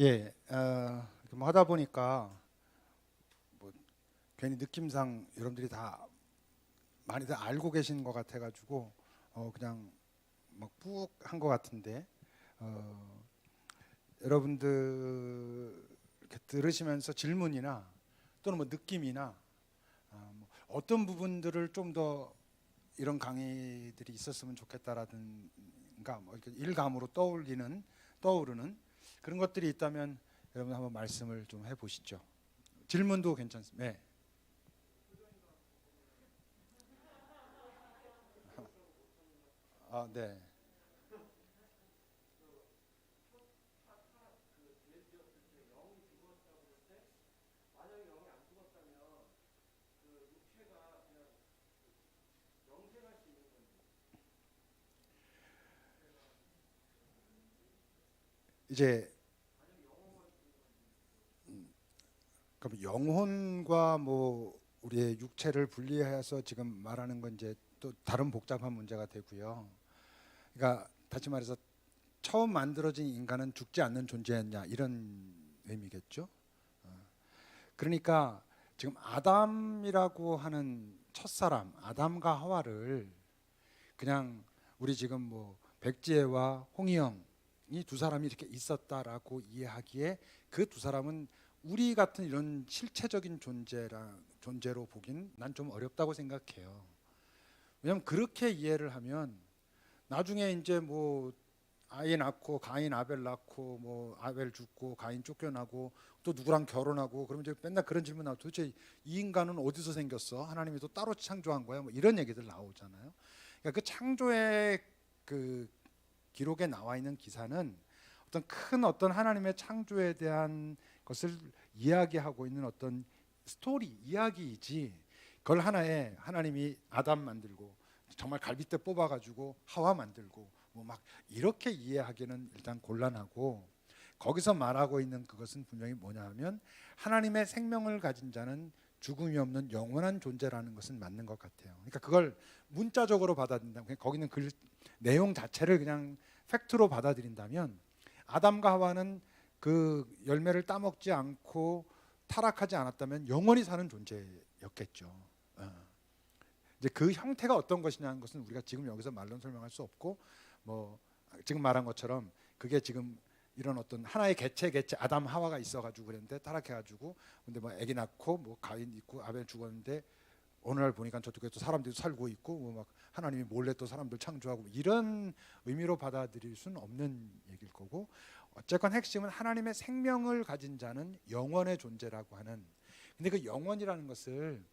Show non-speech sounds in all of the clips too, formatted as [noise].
예, 어, 뭐 하다 보니까 뭐 괜히 느낌상 여러분들이 다 많이들 알고 계신 것 같아가지고 어, 그냥 막뿍한 것 같은데 어, 여러분들 이렇게 들으시면서 질문이나 또는 뭐 느낌이나 아, 뭐 어떤 부분들을 좀 더 이런 강의들이 있었으면 좋겠다라든가 뭐 일감으로 떠올리는 떠오르는 그런 것들이 있다면 여러분 한번 말씀을 좀 해보시죠. 질문도 괜찮습니다. 네. 아, 네. 이제 음, 그럼 영혼과 뭐 우리의 육체를 분리해서 지금 말하는 건 이제 또 다른 복잡한 문제가 되고요. 그러니까 다시 말해서 처음 만들어진 인간은 죽지 않는 존재였냐 이런 의미겠죠. 어. 그러니까 지금 아담이라고 하는 첫 사람 아담과 하와를 그냥 우리 지금 뭐 백지혜와 홍희영 이 두 사람이 이렇게 있었다라고 이해하기에 그 두 사람은 우리 같은 이런 실체적인 존재라 존재로 보긴 난 좀 어렵다고 생각해요. 왜냐하면 그렇게 이해를 하면 나중에 이제 뭐 아이 낳고 가인 아벨 낳고 뭐 아벨 죽고 가인 쫓겨나고 또 누구랑 결혼하고 그러면 이제 맨날 그런 질문 나와 도대체 이 인간은 어디서 생겼어? 하나님이 또 따로 창조한 거야? 뭐 이런 얘기들 나오잖아요. 그러니까 그 창조의 그 기록에 나와 있는 기사는 어떤 큰 어떤 하나님의 창조에 대한 것을 이야기하고 있는 어떤 스토리 이야기이지 그걸 하나의 하나님이 아담 만들고 정말 갈빗대 뽑아가지고 하와 만들고 뭐 막 이렇게 이해하기는 일단 곤란하고 거기서 말하고 있는 그것은 분명히 뭐냐하면 하나님의 생명을 가진 자는 죽음이 없는 영원한 존재라는 것은 맞는 것 같아요. 그러니까 그걸 문자적으로 받아들인다면 거기는 글 내용 자체를 그냥 팩트로 받아들인다면 아담과 하와는 그 열매를 따먹지 않고 타락하지 않았다면 영원히 사는 존재였겠죠. 어. 이제 그 형태가 어떤 것이냐는 것은 우리가 지금 여기서 말로 설명할 수 없고 뭐 지금 말한 것처럼 그게 지금 이런 어떤 하나의 개체 개체 아담 하와가 있어가지고 그랬는데 타락해가지고 근데 뭐 아기 낳고 뭐 가인 있고 아벨 죽었는데 어느 날 보니까 저쪽에 또 사람들이 살고 있고 뭐 막 하나님이 몰래 또 사람들 창조하고 뭐 이런 의미로 받아들일 수는 없는 얘기일 거고 어쨌건 핵심은 하나님의 생명을 가진 자는 영원의 존재라고 하는 근데 그 영원이라는 것을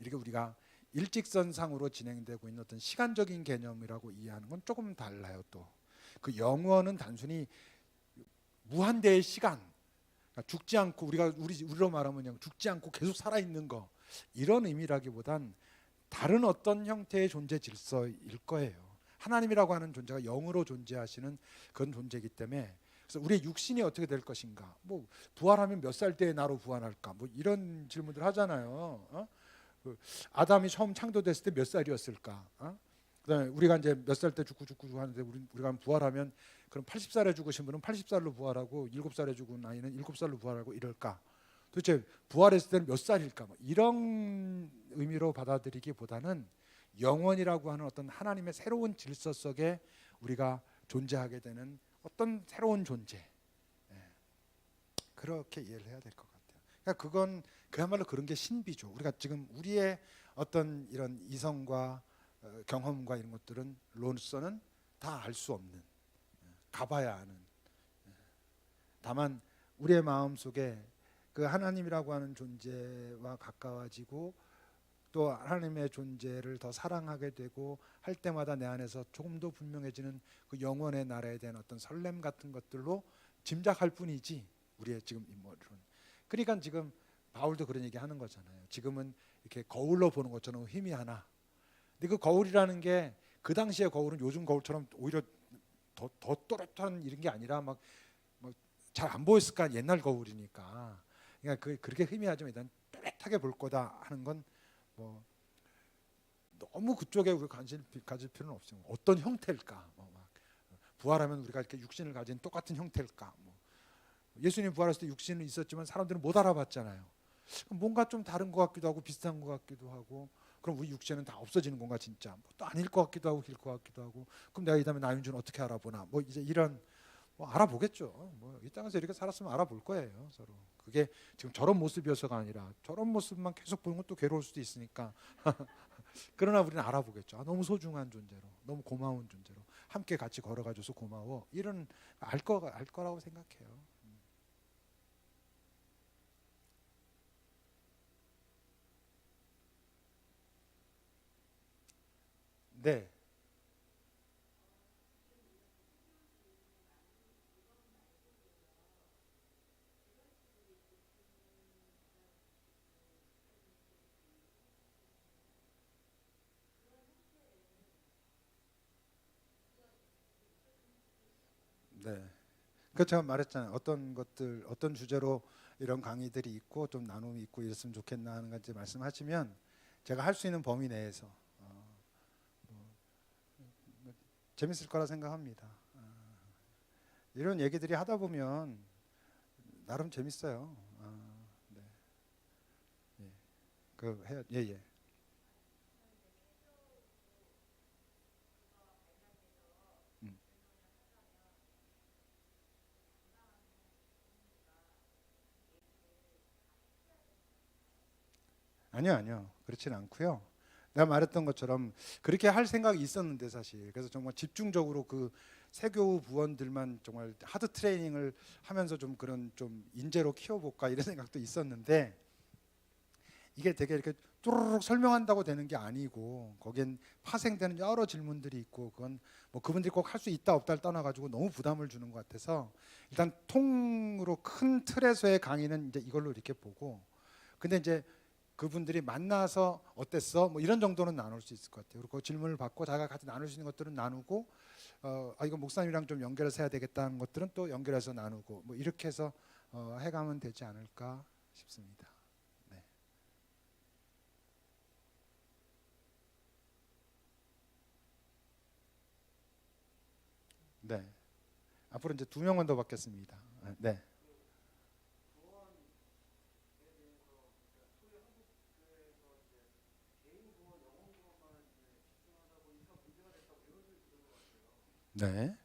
이렇게 우리가 일직선상으로 진행되고 있는 어떤 시간적인 개념이라고 이해하는 건 조금 달라요 또. 그 영원은 단순히 무한대의 시간. 그러니까 죽지 않고 우리가 우리 우리로 말하면 그냥 죽지 않고 계속 살아 있는 거 이런 의미라기보단 다른 어떤 형태의 존재 질서일 거예요. 하나님이라고 하는 존재가 영으로 존재하시는 그런 존재이기 때문에 그래서 우리의 육신이 어떻게 될 것인가? 뭐 부활하면 몇 살 때의 나로 부활할까? 뭐 이런 질문들 하잖아요. 어? 그 아담이 처음 창조됐을 때 몇 살이었을까? 어? 그다음에 우리가 이제 몇 살 때 죽고 죽고 하는데 우리 우리가 부활하면 그럼 80살에 죽으신 분은 80살로 부활하고 7살에 죽은 아이는 7살로 부활하고 이럴까? 도대체 부활했을 때는 몇 살일까? 뭐 이런 의미로 받아들이기보다는 영원이라고 하는 어떤 하나님의 새로운 질서 속에 우리가 존재하게 되는 어떤 새로운 존재. 예. 그렇게 이해를 해야 될 것 같아요. 그러니까 그건 그야말로 그런 게 신비죠. 우리가 지금 우리의 어떤 이런 이성과 어, 경험과 이런 것들은 로서는 다 알 수 없는 예, 가봐야 하는. 예. 다만 우리의 마음 속에 그 하나님이라고 하는 존재와 가까워지고 또 하나님의 존재를 더 사랑하게 되고 할 때마다 내 안에서 조금 더 분명해지는 그 영원의 나라에 대한 어떤 설렘 같은 것들로 짐작할 뿐이지 우리의 지금 인물은. 그러니까 지금 바울도 그런 얘기 하는 거잖아요. 지금은 이렇게 거울로 보는 것처럼 희미하나. 근데 그 거울이라는 게 그 당시의 거울은 요즘 거울처럼 오히려 더, 더 또렷한 이런 게 아니라 막 잘안 보였을까 옛날 거울이니까 그러니까 그 그렇게 희미하지만 일단 또렷하게 볼 거다 하는 건 뭐 너무 그쪽에 우리 관심 가질 필요는 없죠. 어떤 형태일까? 뭐막 부활하면 우리가 이렇게 육신을 가진 똑같은 형태일까? 뭐 예수님 부활했을 때 육신은 있었지만 사람들은 못 알아봤잖아요. 뭔가 좀 다른 것 같기도 하고 비슷한 것 같기도 하고 그럼 우리 육체는 다 없어지는 건가 진짜 뭐 또 아닐 것 같기도 하고 길 것 같기도 하고 그럼 내가 이 다음에 나윤준 어떻게 알아보나 뭐 이제 이런 뭐 알아보겠죠. 뭐 이 땅에서 이렇게 살았으면 알아볼 거예요 서로. 그게 지금 저런 모습이어서가 아니라 저런 모습만 계속 보는 것도 괴로울 수도 있으니까. [laughs] 그러나 우리는 알아보겠죠. 아, 너무 소중한 존재로, 너무 고마운 존재로 함께 같이 걸어가줘서 고마워. 이런 알거알 거라고 생각해요. 네. 네. 그 제가 말했잖아요. 어떤 것들, 어떤 주제로 이런 강의들이 있고 좀 나눔이 있고 이랬으면 좋겠나 하는 건지 말씀하시면 제가 할 수 있는 범위 내에서 어, 뭐, 뭐 재밌을 거라 생각합니다. 어, 이런 얘기들이 하다 보면 나름 재밌어요. 어, 네. 예. 그 해야 예 예. 아니요, 아니요. 그렇진 않고요. 내가 말했던 것처럼 그렇게 할 생각이 있었는데 사실 그래서 정말 집중적으로 그 세교 부원들만 정말 하드 트레이닝을 하면서 좀 그런 좀 인재로 키워볼까 이런 [laughs] 생각도 있었는데 이게 되게 이렇게 뚜루룩 설명한다고 되는 게 아니고 거기엔 파생되는 여러 질문들이 있고 그건 뭐 그분들이 꼭 할 수 있다 없다를 떠나가지고 너무 부담을 주는 것 같아서 일단 통으로 큰 틀에서의 강의는 이제 이걸로 이렇게 보고 근데 이제 그분들이 만나서 어땠어? 뭐 이런 정도는 나눌 수 있을 것 같아요. 그리고 그 질문을 받고 자기가 같이 나눌 수 있는 것들은 나누고 어, 아 이거 목사님이랑 좀 연결해서 해야 되겠다는 것들은 또 연결해서 나누고 뭐 이렇게 해서 어, 해가면 되지 않을까 싶습니다. 네. 네. 앞으로 이제 두 명만 더 받겠습니다. 네. 네.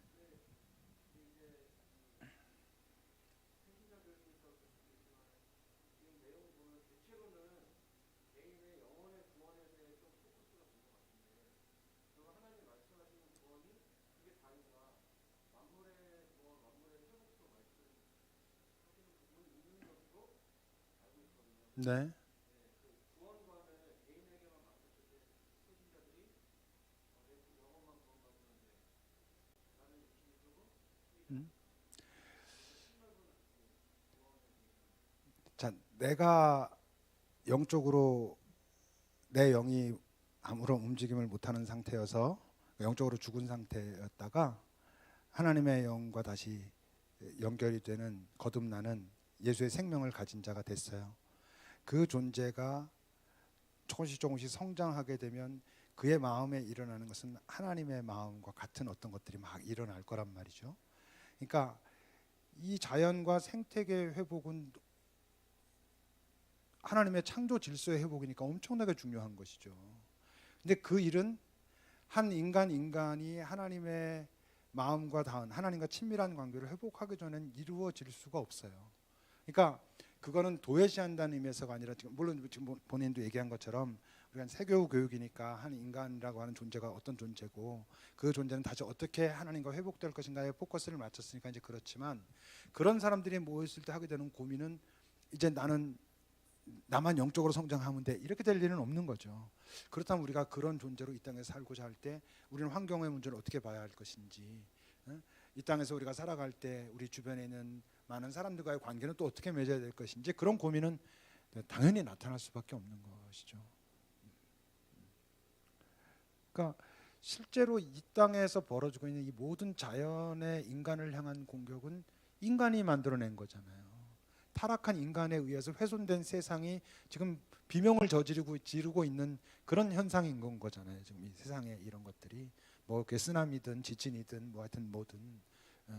네. 자, 내가 영적으로 내 영이 아무런 움직임을 못하는 상태여서 영적으로 죽은 상태였다가 하나님의 영과 다시 연결이 되는 거듭나는 예수의 생명을 가진 자가 됐어요. 그 존재가 조금씩 조금씩 성장하게 되면 그의 마음에 일어나는 것은 하나님의 마음과 같은 어떤 것들이 막 일어날 거란 말이죠. 그러니까 이 자연과 생태계 회복은 하나님의 창조 질서의 회복이니까 엄청나게 중요한 것이죠. 근데 그 일은 한 인간 인간이 하나님의 마음과 닿은 하나님과 친밀한 관계를 회복하기 전엔 이루어질 수가 없어요. 그러니까 그거는 도외시한다는 의미에서가 아니라 지금 물론 지금 본인도 얘기한 것처럼 우리가 세교 교육이니까 한 인간이라고 하는 존재가 어떤 존재고 그 존재는 다시 어떻게 하나님과 회복될 것인가에 포커스를 맞췄으니까 이제 그렇지만 그런 사람들이 모였을 때 하게 되는 고민은 이제 나는 나만 영적으로 성장하면 돼 이렇게 될 일은 없는 거죠. 그렇다면 우리가 그런 존재로 이 땅에 살고자 할 때 우리는 환경의 문제를 어떻게 봐야 할 것인지 이 땅에서 우리가 살아갈 때 우리 주변에 있는 많은 사람들과의 관계는 또 어떻게 맺어야 될 것인지 그런 고민은 당연히 나타날 수밖에 없는 것이죠. 그러니까 실제로 이 땅에서 벌어지고 있는 이 모든 자연의 인간을 향한 공격은 인간이 만들어낸 거잖아요. 타락한 인간에 의해서 훼손된 세상이 지금 비명을 저지르고 지르고 있는 그런 현상인 건 거잖아요. 지금 이 세상에 이런 것들이 뭐 쓰나미든 지진이든 뭐 하여튼 뭐든 예.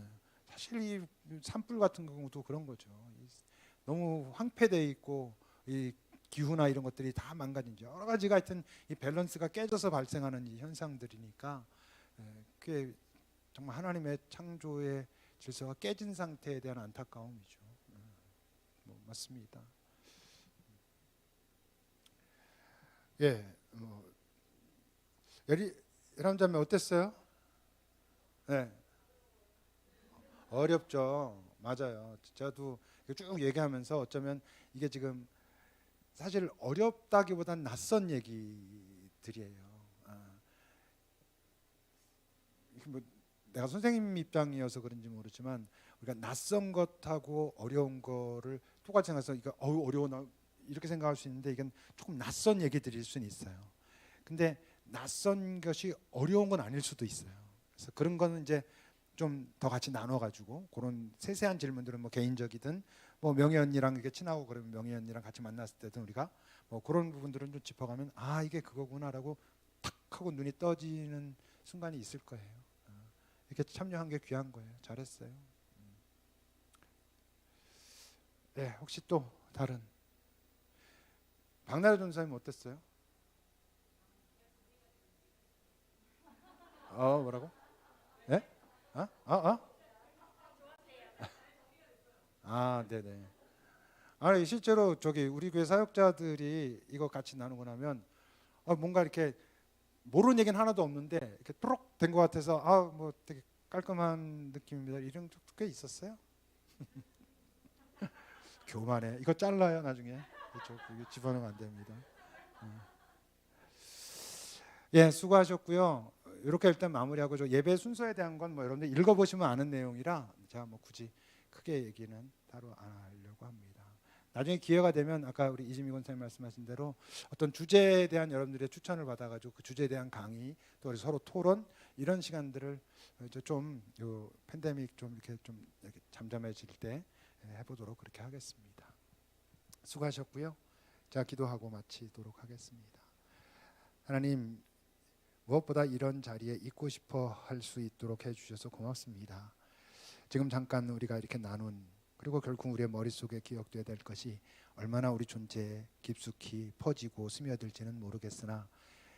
사실 이 산불 같은 경우도 그런 거죠. 이 너무 황폐돼 있고 이 기후나 이런 것들이 다 망가진 지 여러 가지가 하여튼 이 밸런스가 깨져서 발생하는 이 현상들이니까 에, 그게 정말 하나님의 창조의 질서가 깨진 상태에 대한 안타까움이죠. 맞습니다. 예, 뭐 여리 여람자매 어땠어요? 네. 어렵죠. 맞아요. 저도 쭉 얘기하면서 어쩌면 이게 지금 사실 어렵다기보단 낯선 얘기들이에요. 아, 뭐 내가 선생님 입장이어서 그런지 모르지만 우리가 낯선 것하고 어려운 거를 똑같이 생각해서 이거 어우 어려워 나 이렇게 생각할 수 있는데 이건 조금 낯선 얘기들일 수는 있어요. 근데 낯선 것이 어려운 건 아닐 수도 있어요. 그래서 그런 거는 이제 좀 더 같이 나눠 가지고 그런 세세한 질문들은 뭐 개인적이든 뭐 명예 언니랑 이렇게 친하고 그러면 명예 언니랑 같이 만났을 때든 우리가 뭐 그런 부분들은 좀 짚어가면 아 이게 그거구나라고 탁 하고 눈이 떠지는 순간이 있을 거예요. 어, 이렇게 참여한 게 귀한 거예요. 잘했어요. 음. 네, 혹시 또 다른 박나래 전사님 어땠어요? 어 뭐라고? 예? 아? 아? 아? 아, 네네. 아니 실제로 저기 우리 교회 사역자들이 이거 같이 나누고 나면 아, 뭔가 이렇게 모르는 얘기는 하나도 없는데 이렇게 또록 된것 같아서 아 뭐 되게 깔끔한 느낌입니다. 이런 적도 꽤 있었어요. [laughs] 교만해. 이거 잘라요 나중에. 그렇죠. 이거 집어넣으면 안 됩니다. 어. 예, 수고하셨고요. 이렇게 일단 마무리하고 저 예배 순서에 대한 건 뭐 여러분들 읽어보시면 아는 내용이라 제가 뭐 굳이 크게 얘기는 따로 안 하려고 합니다. 나중에 기회가 되면 아까 우리 이지미 권사님 말씀하신 대로 어떤 주제에 대한 여러분들의 추천을 받아가지고 그 주제에 대한 강의 또 우리 서로 토론 이런 시간들을 이제 좀요 팬데믹 좀 이렇게 좀 이렇게 잠잠해질 때 해보도록 그렇게 하겠습니다. 수고하셨고요. 자 기도하고 마치도록 하겠습니다. 하나님 무엇보다 이런 자리에 있고 싶어 할 수 있도록 해주셔서 고맙습니다. 지금 잠깐 우리가 이렇게 나눈 그리고 결국 우리의 머릿속에 기억돼야 될 것이 얼마나 우리 존재에 깊숙이 퍼지고 스며들지는 모르겠으나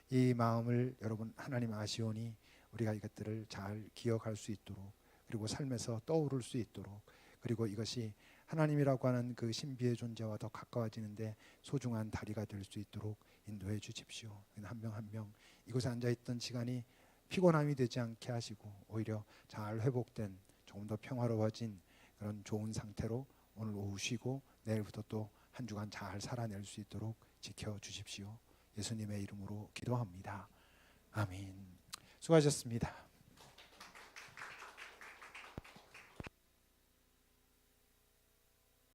이 마음을 여러분 하나님 아시오니 우리가 이것들을 잘 기억할 수 있도록 그리고 삶에서 떠오를 수 있도록 그리고 이것이 하나님이라고 하는 그 신비의 존재와 더 가까워지는데 소중한 다리가 될 수 있도록 인도해 주십시오. 한 명 한 명 이곳에 앉아 있던 시간이 피곤함이 되지 않게 하시고 오히려 잘 회복된 조금 더 평화로워진 그런 좋은 상태로 오늘 오후 쉬고 내일부터 또 한 주간 잘 살아낼 수 있도록 지켜 주십시오. 예수님의 이름으로 기도합니다. 아멘. 수고하셨습니다.